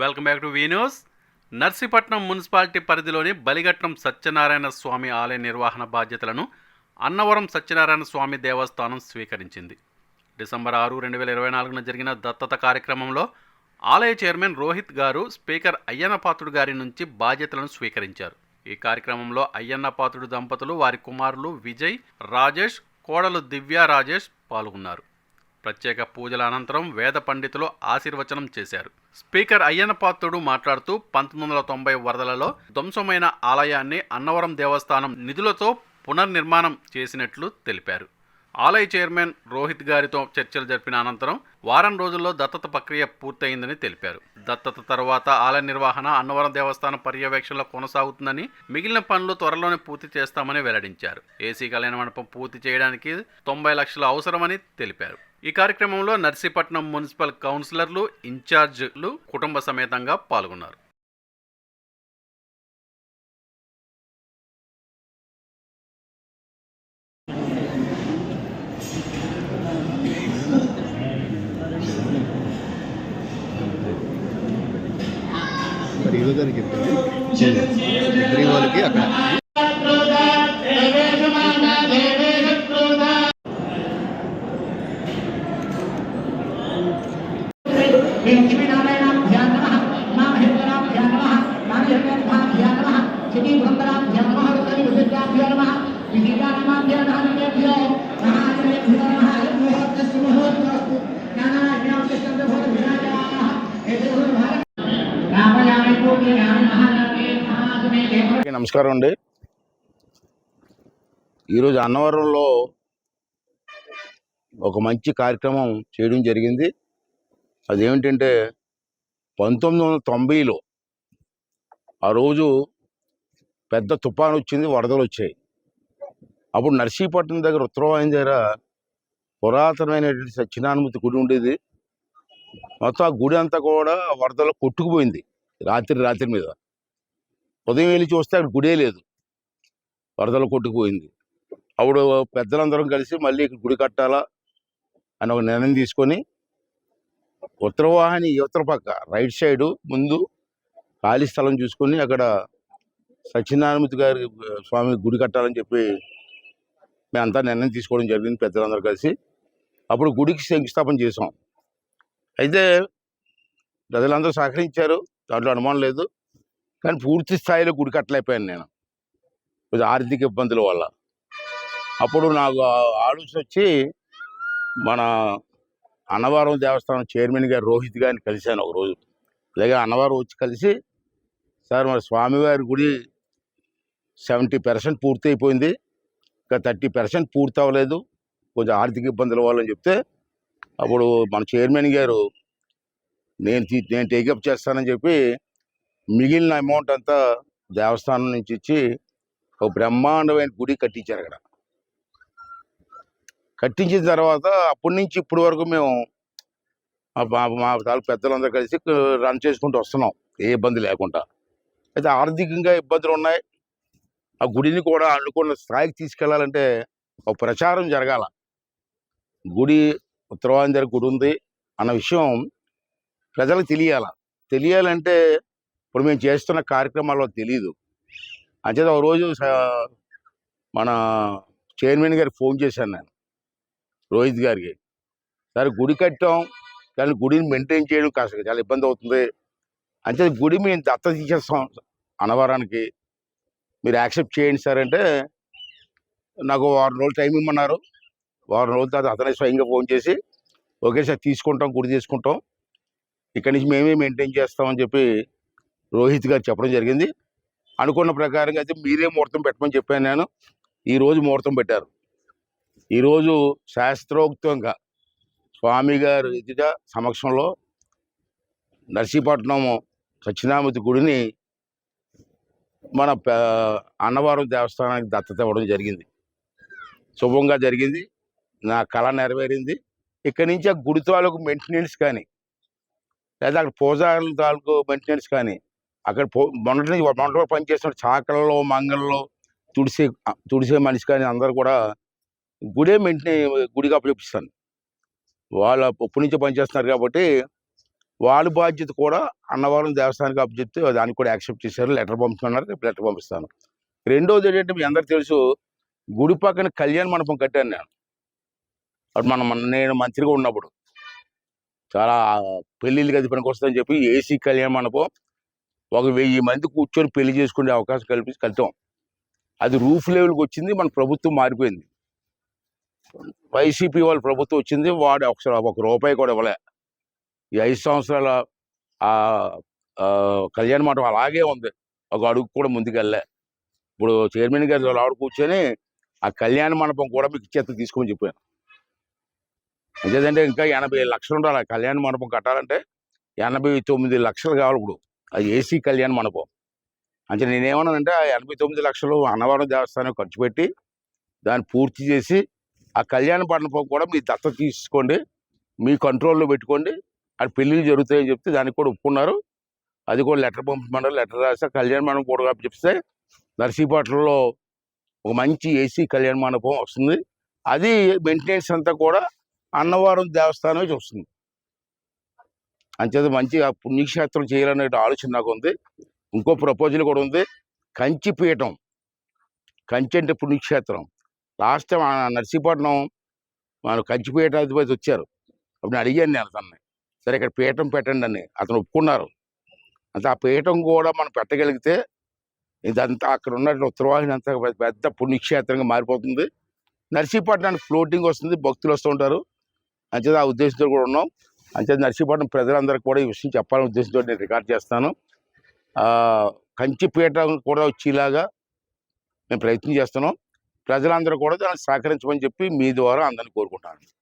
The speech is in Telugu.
Welcome back to news Narsipatnam municipality పరిధిలోని బలిఘట్నం సత్యనారాయణ స్వామి ఆలయ నిర్వహణ బాధ్యతలను అన్నవరం సత్యనారాయణ స్వామి దేవస్థానం స్వీకరించింది. డిసెంబర్ ఆరు రెండు వేల ఇరవై నాలుగున జరిగిన దత్తత కార్యక్రమంలో ఆలయ చైర్మన్ రోహిత్ గారు స్పీకర్ అయ్యన్నపాత్రుడు గారి నుంచి బాధ్యతలను స్వీకరించారు. ఈ కార్యక్రమంలో అయ్యన్నపాత్రుడు దంపతులు వారి కుమారులు విజయ్ రాజేష్ కోడలు దివ్య రాజేష్ పాల్గొన్నారు. ప్రత్యేక పూజల అనంతరం వేద పండితులు ఆశీర్వచనం చేశారు. స్పీకర్ అయ్యన్నపాత్రుడు మాట్లాడుతూ పంతొమ్మిది వందల తొంభై వరదలలో ధ్వంసమైన ఆలయాన్ని అన్నవరం దేవస్థానం నిధులతో పునర్నిర్మాణం చేసినట్లు తెలిపారు. ఆలయ చైర్మన్ రోహిత్ గారితో చర్చలు జరిపిన అనంతరం వారం రోజుల్లో దత్తత ప్రక్రియ పూర్తయిందని తెలిపారు. దత్తత తర్వాత ఆలయ నిర్వహణ అన్నవరం దేవస్థానం పర్యవేక్షణలో కొనసాగుతుందని మిగిలిన పనులు త్వరలోనే పూర్తి చేస్తామని వెల్లడించారు. ఏసీ కళ్యాణ మండపం పూర్తి చేయడానికి తొంభై లక్షలు అవసరమని తెలిపారు. ఈ కార్యక్రమంలో నర్సీపట్నం మున్సిపల్ కౌన్సిలర్లు ఇన్ఛార్జ్లు కుటుంబ సమేతంగా పాల్గొన్నారు. మరి ఈరో గారికి చెప్తాను ఇద్దరి వాళ్ళకి అక్కడ నమస్కారం అండి. ఈరోజు అన్నవరంలో ఒక మంచి కార్యక్రమం చేయడం జరిగింది. అదేమిటంటే పంతొమ్మిది వందల తొంభైలో ఆ రోజు పెద్ద తుఫాను వచ్చింది వరదలు వచ్చాయి. అప్పుడు నర్సీపట్నం దగ్గర ఉత్తరవాయన దగ్గర పురాతనమైనటువంటి సత్యనానుమతి గుడి ఉండేది. మొత్తం ఆ గుడి అంతా కూడా వరదలు కొట్టుకుపోయింది రాత్రి రాత్రి మీద. ఉదయం వెళ్ళి చూస్తే అక్కడ గుడే లేదు. వరదలు కొట్టుకుపోయింది. అప్పుడు పెద్దలందరం కలిసి మళ్ళీ ఇక్కడ గుడి కట్టాలా అని ఒక నిర్ణయం తీసుకొని ఉత్తర వాహిని పక్క రైట్ సైడ్ ముందు ఖాళీ స్థలం చూసుకొని అక్కడ సత్యనారాయణమూర్తి గారి స్వామికి స్వామి గుడి కట్టాలని చెప్పి మేమంతా నిర్ణయం తీసుకోవడం జరిగింది పెద్దలందరూ కలిసి. అప్పుడు గుడికి శంకుస్థాపన చేసాం అయితే ప్రజలందరూ సహకరించారు. దాంట్లో అనుమానం లేదు. కానీ పూర్తి స్థాయిలో గుడి కట్టలేకపోయాను నేను. కొంచెం ఆర్థిక ఇబ్బందుల వల్ల. అప్పుడు నాకు ఆలోచన వచ్చి మన అన్నవరం దేవస్థానం చైర్మన్ గారు రోహిత్ గారిని కలిశాను ఒక రోజు. అలాగే అన్నవరం వచ్చి కలిసి సార్ మరి స్వామివారి గుడి సెవెంటీ పర్సెంట్ పూర్తి అయిపోయింది ఇంకా థర్టీ పర్సెంట్ పూర్తి అవ్వలేదు కొంచెం ఆర్థిక ఇబ్బందుల వల్ల అని చెప్తే అప్పుడు మన చైర్మన్ గారు నేను నేను టేకప్ చేస్తానని చెప్పి మిగిలిన అమౌంట్ అంతా దేవస్థానం నుంచి ఇచ్చి ఒక బ్రహ్మాండమైన గుడి కట్టించారు అక్కడ. కట్టించిన తర్వాత అప్పటి నుంచి ఇప్పటి వరకు మేము మా మా- పెద్దలందరూ కలిసి రన్ చేసుకుంటూ వస్తున్నాం. ఏ ఇబ్బంది లేకుండా. అయితే ఆర్థికంగా ఇబ్బందులు ఉన్నాయి. ఆ గుడిని కూడా అనుకున్న స్థాయికి తీసుకెళ్ళాలంటే ఒక ప్రచారం జరగాల. గుడి ఉత్తరాంధ్ర గుడి ఉంది అన్న విషయం ప్రజలకు తెలియాల. తెలియాలంటే ఇప్పుడు మేము చేస్తున్న కార్యక్రమాల్లో తెలియదు అంచేత ఒక రోజు స- మన చైర్మన్ గారికి ఫోన్ చేశాను నేను రోహిత్ గారికి. సరే గుడి కట్టాం కానీ గుడిని మెయింటైన్ చేయడం కాస్త చాలా ఇబ్బంది అవుతుంది. అంతే గుడి మేము దత్త తీసేస్తాం అనవరానికి మీరు యాక్సెప్ట్ చేయండి సార్ అంటే నాకు వారం రోజులు టైం ఇమ్మన్నారు. వారం రోజుల తర్వాత అతనే స్వయంగా ఫోన్ చేసి ఓకే సార్ తీసుకుంటాం గుడి తీసుకుంటాం. ఇక్కడి నుంచి మేమే మెయింటైన్ చేస్తామని చెప్పి రోహిత్ గారు చెప్పడం జరిగింది. అనుకున్న ప్రకారంగా అయితే మీరే ముహూర్తం పెట్టమని చెప్పాను నేను. ఈరోజు ముహూర్తం పెట్టారు. ఈరోజు శాస్త్రోక్తంగా స్వామి గారు ఎదుట సమక్షంలో నర్సీపట్నం సత్యనామతి గుడిని మన అన్నవరం దేవస్థానానికి దత్తత ఇవ్వడం జరిగింది. శుభంగా జరిగింది. నా కళ నెరవేరింది. ఇక్కడి నుంచి ఆ గుడి తాలూకు మెయింటెనెన్స్ కానీ లేదా అక్కడ పూజారుల తాలూకు మెయింటెనెన్స్ కానీ అక్కడ పో- మొన్నటి నుంచి మొన్నటి వరకు పనిచేస్తున్న చాకలలో మంగళలో తుడిసే తుడిసే మనిషి కానీ అందరూ కూడా గుడే మెయింటైన్ గుడిగా అప్పచెప్పిస్తాను వాళ్ళ ఉప్పు నుంచి పనిచేస్తున్నారు కాబట్టి వాళ్ళ బాధ్యత కూడా అన్నవరం దేవస్థానానికి అప్పచెప్తే దానికి కూడా యాక్సెప్ట్ చేశారు లెటర్ పంపుతున్నారు రేపు లెటర్ పంపిస్తాను. రెండోది ఏంటంటే మీ అందరికి తెలుసు గుడి పక్కన కళ్యాణ మండపం కట్టాను నేను. అప్పుడు మనం మన- నేను మంత్రిగా ఉన్నప్పుడు. చాలా పెళ్ళిళ్ళు గది పనికి వస్తుందని చెప్పి ఏసీ కళ్యాణ మండపం ఒక వెయ్యి మంది కూర్చొని పెళ్ళి చేసుకునే అవకాశం కల్పించి కట్టాం అది రూఫ్ లెవెల్కి వచ్చింది మన ప్రభుత్వం మారిపోయింది. వైసీపీ వాళ్ళ ప్రభుత్వం వచ్చింది వాడు ఒకసారి ఒక రూపాయి కూడా ఇవ్వలే. ఈ ఐదు సంవత్సరాల ఆ కళ్యాణ మండపం అలాగే ఉంది. ఒక అడుగు కూడా ముందుకెళ్ళే ఇప్పుడు చైర్మన్ గారు ఆవిడ కూర్చొని ఆ కళ్యాణ మండపం కూడా మీకు ఇచ్చేత తీసుకోమని చెప్పాను. అంతేదంటే ఇంకా ఎనభై లక్షలు ఉండాలి. ఆ కళ్యాణ మండపం కట్టాలంటే ఎనభై తొమ్మిది లక్షలు కావాలి ఇప్పుడు. అది ఏసీ కళ్యాణ మండపం అంటే నేనేమన్నానంటే ఆ ఎనభై తొమ్మిది లక్షలు అన్నవరం దేవస్థానం ఖర్చు పెట్టి దాన్ని పూర్తి చేసి ఆ కళ్యాణ మండపం కూడా మీ దత్తత తీసుకోండి మీ కంట్రోల్లో పెట్టుకోండి అది పెళ్ళిళ్ళు జరుగుతాయని చెప్తే దానికి కూడా ఒప్పుకున్నారు. అది కూడా లెటర్ పంపమన్నారు లెటర్ రాస్తే కళ్యాణ మండపం కూడా చెప్తే నర్సీపట్నంలో ఒక మంచి ఏసీ కళ్యాణ మండపం వస్తుంది. అది మెయింటెనెన్స్ అంతా కూడా అన్నవరం దేవస్థానమే చూస్తుంది. అంచేత మంచిగా పుణ్యక్షేత్రం చేయాలనే ఆలోచన నాకు ఉంది ఇంకో ప్రపోజల్ కూడా ఉంది. కంచిపీఠం కంచి అంటే పుణ్యక్షేత్రం. లాస్ట్ టైం నర్సీపట్నం మన కంచిపీఠాధిపతి వచ్చారు. అప్పుడు అడిగాను నేను అతన్ని సరే ఇక్కడ పీఠం పెట్టండి అని. అతను ఒప్పుకున్నారు. అంటే ఆ పీఠం కూడా మనం పెట్టగలిగితే ఇదంతా అక్కడ ఉన్న ఉత్తరవాహిని అంతా పెద్ద- పెద్ద పుణ్యక్షేత్రంగా మారిపోతుంది. నర్సీపట్నానికి ఫ్లోటింగ్ వస్తుంది భక్తులు వస్తూ ఉంటారు. అంతే ఆ ఉద్దేశంతో కూడా ఉన్నాం. అంతే నర్సీపట్నం ప్రజలందరికీ కూడా ఈ విషయం చెప్పాలనే ఉద్దేశంతో నేను రికార్డ్ చేస్తాను. కంచిపీట కూడా వచ్చేలాగా మేము ప్రయత్నం చేస్తున్నాం. ప్రజలందరూ కూడా దాన్ని సహకరించమని చెప్పి మీ ద్వారా అందరిని కోరుకుంటాను